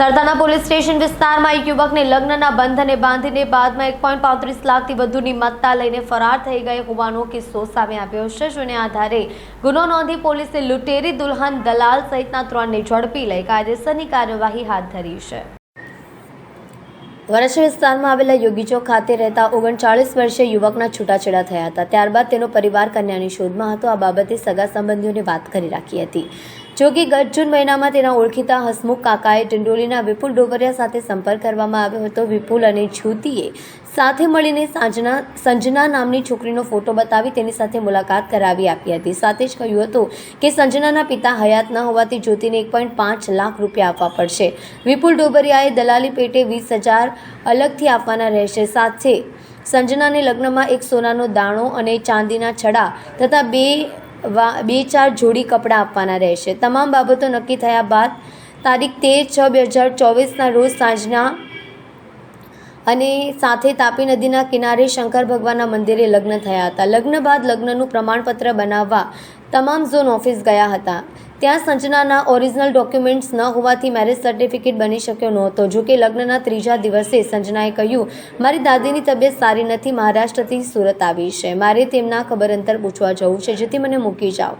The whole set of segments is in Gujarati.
સરદાના પોલીસ સ્ટેશન વિસ્તારમાં એક યુવકને લગ્નના બંધને બાંધીને બાદમાં એક પોઈન્ટ પાંત્રીસ લાખથી વધુની મત્તા લઈને ફરાર થઈ ગઈ હોવાનો કિસ્સો સામે આવ્યો છે. જેને આધારે ગુનો નોંધી પોલીસે લૂંટેરી દુલ્હન દલાલ સહિતના ત્રણને ઝડપી લઈ કાયદેસરની કાર્યવાહી હાથ ધરી છે. વરસ વિસ્તારમાં આવેલા યોગીચોક ખાતે રહેતા ઓગણચાળીસ વર્ષીય યુવકના છૂટાછેડા થયા હતા. ત્યારબાદ તેનો પરિવાર કન્યાની શોધમાં હતો. આ બાબતે સગા સંબંધીઓને વાત કરી રાખી હતી. જો કે ગત જૂન મહિનામાં તેના ઓળખીતા હસમુખ કાકાએ ટિંડોલીના વિપુલ ડોબરિયા સાથે સંપર્ક કરવામાં આવ્યો હતો. વિપુલ અને જ્યોતિએ સાથે મળીને સાંજના સંજના નામની છોકરીનો ફોટો બતાવી તેની સાથે મુલાકાત કરાવી આપી હતી. સાથે જ કહ્યું હતું કે સંજનાના પિતા હયાત ન હોવાથી જ્યોતિને એક પોઈન્ટ પાંચ લાખ રૂપિયા આપવા પડશે. વિપુલ ડોબરિયાએ દલાલી પેટે વીસ હજાર અલગથી આપવાના રહેશે. સાથે સંજનાને લગ્નમાં એક સોનાનો દાણો અને ચાંદીના છડા તથા બે બે ચાર જોડી કપડાં આપવાના રહેશે. તમામ બાબતો નક્કી થયા બાદ તારીખ તેર છ બે હજાર ચોવીસના રોજ સાંજના અને સાથે તાપી નદીના કિનારે શંકર ભગવાનના મંદિરે લગ્ન થયા હતા. લગ્ન બાદ લગ્નનું પ્રમાણપત્ર બનાવવા તમામ ઝોન ઓફિસ ગયા હતા. ત્યાં સંજનાના ઓરિજિનલ ડોક્યુમેન્ટ્સ ન હોવાથી મેરેજ સર્ટિફિકેટ બની શક્યો નહોતો. જો કે લગ્નના ત્રીજા દિવસે સંજનાએ કહ્યું, મારી દાદીની તબિયત સારી નથી, મહારાષ્ટ્રથી સુરત આવી છે. મારે તેમના ખબર અંતર પૂછવા જવું છે. જેથી મને મૂકી જાઓ.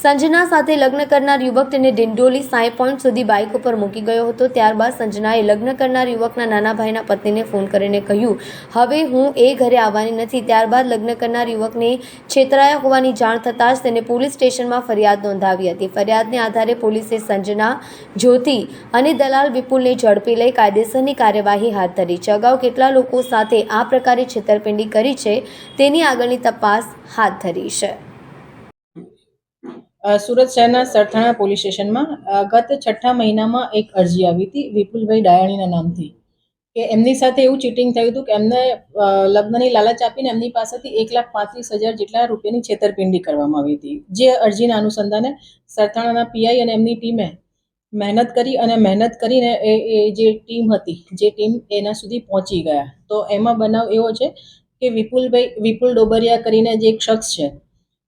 સંજના સાથે લગ્ન કરનાર યુવક તેને ડિંડોલી સાઈ પોઈન્ટ સુધી બાઇક ઉપર મૂકી ગયો હતો. ત્યારબાદ સંજનાએ લગ્ન કરનાર યુવકના નાના ભાઈના પત્નીને ફોન કરીને કહ્યું, હવે હું એ ઘરે આવવાની નથી. ત્યારબાદ લગ્ન કરનાર યુવકને છેતરાયા હોવાની જાણ થતાં જ તેને પોલીસ સ્ટેશનમાં ફરિયાદ નોંધાવી હતી. ફરિયાદને આધારે પોલીસે સંજના, જ્યોતિ અને દલાલ વિપુલને ઝડપી લઈ કાયદેસરની કાર્યવાહી હાથ ધરી છે. અગાઉ કેટલા લોકો સાથે આ પ્રકારે છેતરપિંડી કરી છે તેની આગળની તપાસ હાથ ધરી છે. સુરત શહેરના સરથાણા પોલીસ સ્ટેશનમાં ગત છઠ્ઠા મહિનામાં એક અરજી આવી હતી વિપુલભાઈ ડાયાણીના નામથી, કે એમની સાથે એવું ચીટિંગ થયું હતું કે એમને લગ્નની લાલચ આપીને એમની પાસેથી એક લાખ પાંત્રીસ હજાર જેટલા રૂપિયાની છેતરપિંડી કરવામાં આવી હતી. જે અરજીના અનુસંધાને સરથાણાના પીઆઈ અને એમની ટીમે મહેનત કરી અને મહેનત કરીને એ એ જે ટીમ હતી, જે ટીમ એના સુધી પહોંચી ગયા. તો એમાં બનાવ એવો છે કે વિપુલભાઈ, વિપુલ ડોબરિયા કરીને જે એક શખ્સ છે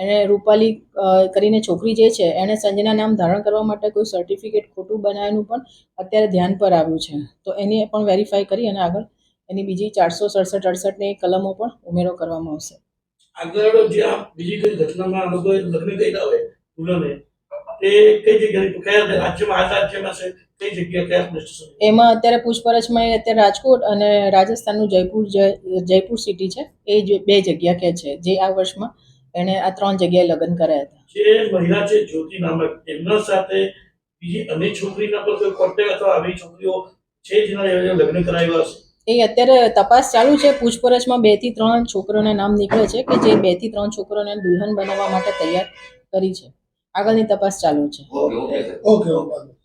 એણે રૂપાલી કરીને છોકરી જે છે એણે સંજના નામ ધારણ કરવા માટે કોઈ સર્ટિફિકેટ ખોટું બનાવ્યું પણ અત્યારે ધ્યાન પર આવ્યું છે. તો એને પણ વેરીફાઈ કરી અને આગળ એની બીજી ચારસો સડસઠ અડસઠની કલમો પણ ઉમેરો કરવામાં આવશે. આગળ જે બીજી કઈ ઘટનામાં લગ્ન કર્યા હોય દુલ્હને તે કઈ જગ્યાએ કયા રાજ્યમાં આ રાજ્યમાં છે કઈ જગ્યા કયા એમાં અત્યારે પૂછપરછમાં એ અત્યારે રાજકોટ અને રાજસ્થાનનું જયપુર જય જયપુર સિટી છે એ બે જગ્યા કે છે જે આ વર્ષમાં એણે આ ત્રણ જગ્યાએ લગ્ન કર્યા હતા. જે મહિલા છે જ્યોતિ નામક એમના સાથે બીજી અનેક છોકરીના પર કોઈ કોન્ટેક્ટ અથવા આવી છોકરીઓ છે જેના લગ્ન કરાવ્યા હશે? એ અત્યારે તપાસ ચાલુ છે. પૂછપરછમાં બેથી ત્રણ છોકરોના નામ નીકળે છે કે જે બેથી ત્રણ છોકરોને દુલ્હન બનાવવા માટે તૈયાર કરી છે. આગળની તપાસ ચાલુ છે. Okay okay.